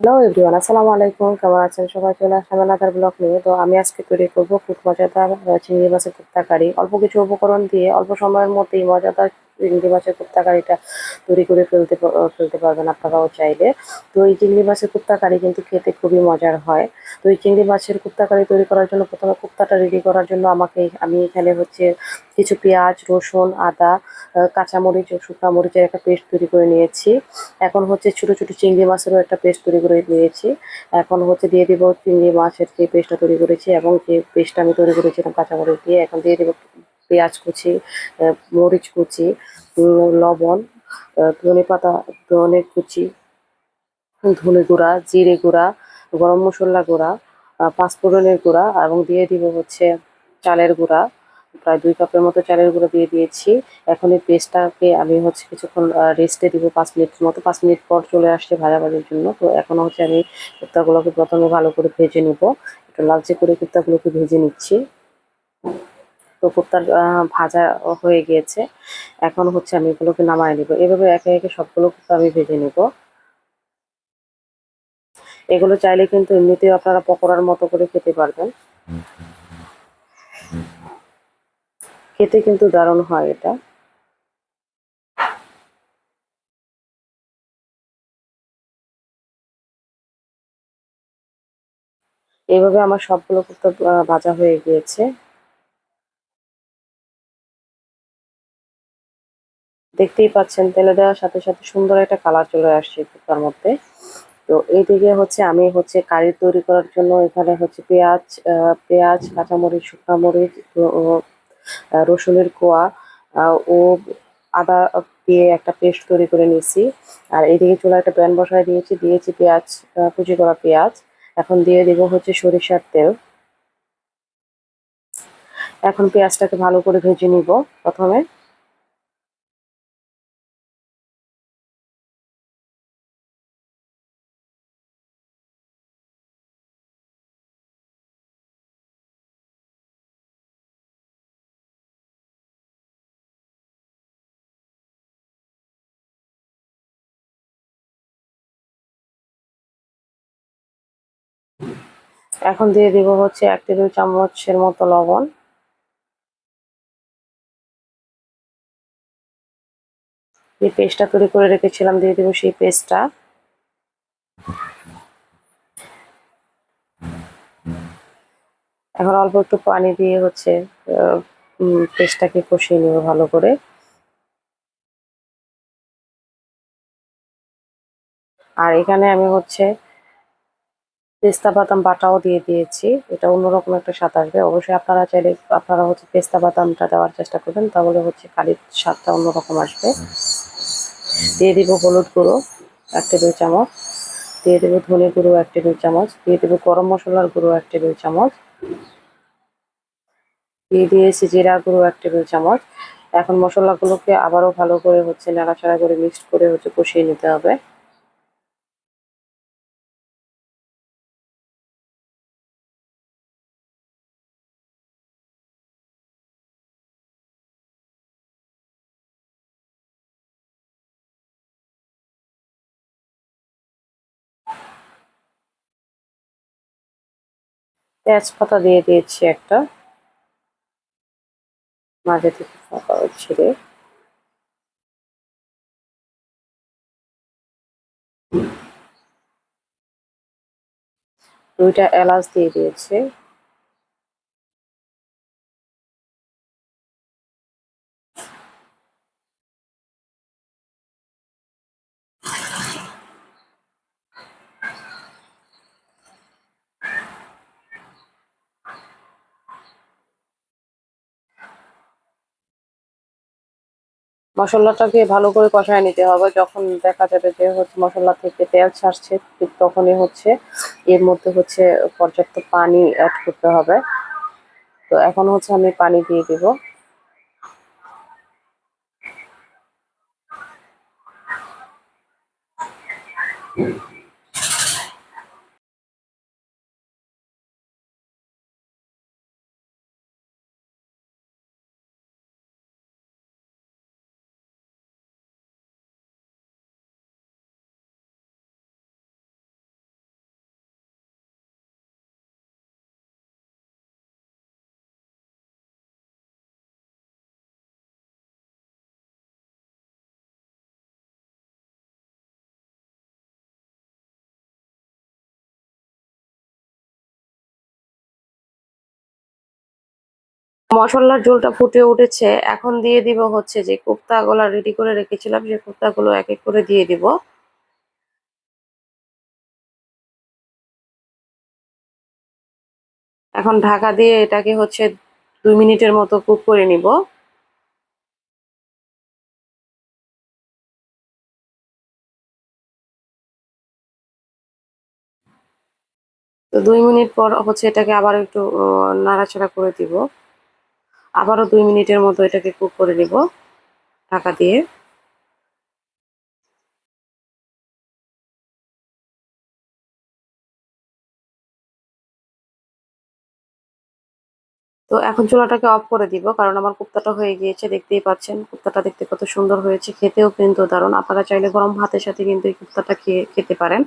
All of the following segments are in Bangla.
হ্যালো এভরিওয়ান আসসালামু আলাইকুম, কেমন আছেন সবাই? চলে আসলাম আলাদার ব্লগ নিয়ে। তো আমি আজকে তৈরি করব খুব মজাদার চিংড়ি মাছের কুপ্তা অল্প কিছু উপকরণ দিয়ে অল্প সময়ের মধ্যেই মজাদার চিংড়ি মাছের কুপ্তা কারিটা তৈরি করে ফেলতে ফেলতে পারবেন আপনারাও চাইলে। তো এই চিংড়ি মাছের কুপ্তা কারি কিন্তু খেতে খুবই মজার হয়। তো এই চিংড়ি মাছের কুপ্তা কারি তৈরি করার জন্য প্রথমে কুপ্তাটা রেডি করার জন্য আমাকে আমি এখানে হচ্ছে কিছু পেঁয়াজ, রসুন, আদা কাঁচামরিচ ও শুকনা মরিচের একটা পেস্ট তৈরি করে নিয়েছি। এখন হচ্ছে ছোট ছোট চিংড়ি মাছেরও একটা পেস্ট তৈরি করে নিয়েছি। এখন হচ্ছে দিয়ে দিব চিংড়ি মাছের যে পেস্টটা তৈরি করেছি এবং যে পেস্টটা আমি তৈরি করেছিলাম কাঁচামরিচ দিয়ে, এখন দিয়ে দিব পেঁয়াজ কুচি মরিচ কুচি লবণ ধনে পাতা, ধনে কুচি, ধনে গুঁড়া, জিরে গুঁড়া, গরম মশলা গুঁড়া পাঁচফোড়নের গুঁড়া এবং দিয়ে দিব হচ্ছে চালের গুঁড়া। প্রায় দুই কাপের মতো চালের গুঁড়ো দিয়ে দিয়েছি। এখন এই পেস্টটাকে আমি হচ্ছে কিছুক্ষণ রেস্টে দিব পাঁচ মিনিট মতো। পাঁচ মিনিট পর চলে আসছে ভাজা ভাজার জন্য। তো এখন হচ্ছে আমি কুর্তাগুলোকে প্রথমে ভালো করে ভেজে নিব। একটু লালচে করে কুর্তাগুলোকে ভেজে নিচ্ছি। তো কুর্তার ভাজা হয়ে গিয়েছে। এখন হচ্ছে আমি এগুলোকে নামায় নিব। এভাবে একে একে সবগুলো কুর্তা আমি ভেজে নিব। এগুলো চাইলে কিন্তু এমনিতেও আপনারা পকোড়ার মতো করে খেতে পারবেন। খেতে কিন্তু দারুণ হয় এটা। এভাবে আমার সবগুলো কুর্তা ভাজা হয়ে গিয়েছে। দেখতেই পাচ্ছেন তেলে দেওয়ার সাথে সাথে সুন্দর একটা কালার চলে আসছে কুর্তার মধ্যে। তো এইদিকে হচ্ছে আমি হচ্ছে কারি তৈরি করার জন্য এখানে হচ্ছে পেঁয়াজ পেঁয়াজ কাঁচামরিচ শুকনা মরিচ ও, আহ, রসুনের কোয়া ও আদা দিয়ে একটা পেস্ট তৈরি করে নিয়েছি। আর এইদিকে চুলা একটা প্যান বসায় দিয়েছি দিয়েছি পেঁয়াজ কুচি করা পেঁয়াজ। এখন দিয়ে দেবো হচ্ছে সরিষার তেল। এখন পেঁয়াজটাকে ভালো করে ভেজে নিব প্রথমে। এখন দিয়ে দিব হচ্ছে এক টেবিল চামচের মতো লবণ। যে পেস্টটা তৈরি করে রেখেছিলাম, দিয়ে দিব সেই পেস্টটা এখন অল্প একটু পানি দিয়ে হচ্ছে পেস্টটাকে কষিয়ে নেব ভালো করে। আর এখানে আমি হচ্ছে পেস্তা বাদাম বাটাও দিয়ে দিয়েছি। এটা অন্যরকম একটা স্বাদ আসবে। অবশ্যই আপনারা চাইলে আপনারা হচ্ছে পেস্তা বাদামটা দেওয়ার চেষ্টা করবেন, তাহলে হচ্ছে কালির স্বাদটা অন্যরকম আসবে। দিয়ে দিব হলুদ গুঁড়ো, এক টেবিল চামচ। দিয়ে দেবো ধনে গুঁড়ো, এক টেবিল চামচ। দিয়ে দেবো গরম মশলার গুঁড়ো, এক টেবিল চামচ। দিয়ে দিয়েছি জিরা গুঁড়ো, এক টেবিল চামচ। এখন মশলাগুলোকে আবারও ভালো করে হচ্ছে নাড়াচাড়া করে মিক্সড করে হচ্ছে কষিয়ে নিতে হবে। তেজপাতা দিয়ে দিয়েছি একটা। মাঝে থেকে ফাঁকা ছিঁড়ে দুইটা এলাচ দিয়ে দিয়েছি। মশলাটাকে ভালো করে কষায় নিতে হবে যখন দেখা যাবে যে হচ্ছে মশলা থেকে তেল ছাড়ছে, ঠিক তখনই হচ্ছে, এর মধ্যে হচ্ছে পর্যাপ্ত পানি অ্যাড করতে হবে তো এখন হচ্ছে আমি পানি দিয়ে দিব মশলার ঝোলটা ফুটে উঠেছে। এখন দিয়ে দিব হচ্ছে যে কোপ্তাগুলো রেডি করে রেখেছিলাম, সেই কোপ্তাগুলো এক এক করে দিয়ে দিব। এখন ঢাকা দিয়ে এটাকে হচ্ছে দুই মিনিটের মতো কুক করে নিব। তো দুই মিনিট পর হচ্ছে এটাকে আবার একটু নাড়াচাড়া করে দিব। আবারও দুই মিনিটের মতো এটাকে কুক করে নিব, ঢাকা দিয়ে। তো এখন চুলাটাকে অফ করে দিব, কারণ আমার কুপ্তাটা হয়ে গিয়েছে, দেখতেই পাচ্ছেন। কুপ্তাটা দেখতে কত সুন্দর হয়েছে, খেতেও কিন্তু দারুণ। আপনারা চাইলে গরম ভাতের সাথে কিন্তু এই কুপ্তাটা খেয়ে, খেতে পারেন।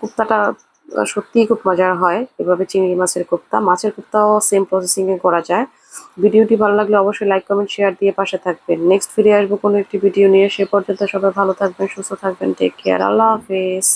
কুপ্তাটা সত্যিই খুব মজার হয়। এভাবে চিংড়ি মাছের কুপ্তা। মাছের কুপ্তাও সেম প্রসেসিংয়ে করা যায়। ভিডিওটি ভালো লাগলে অবশ্যই লাইক কমেন্ট শেয়ার দিয়ে পাশে থাকবেন। নেক্সট ফিরে আসব কোনো একটি ভিডিও নিয়ে। সে পর্যন্ত সবাই ভালো থাকবেন, সুস্থ থাকবেন টেক কেয়ার আল্লাহ হাফেজ।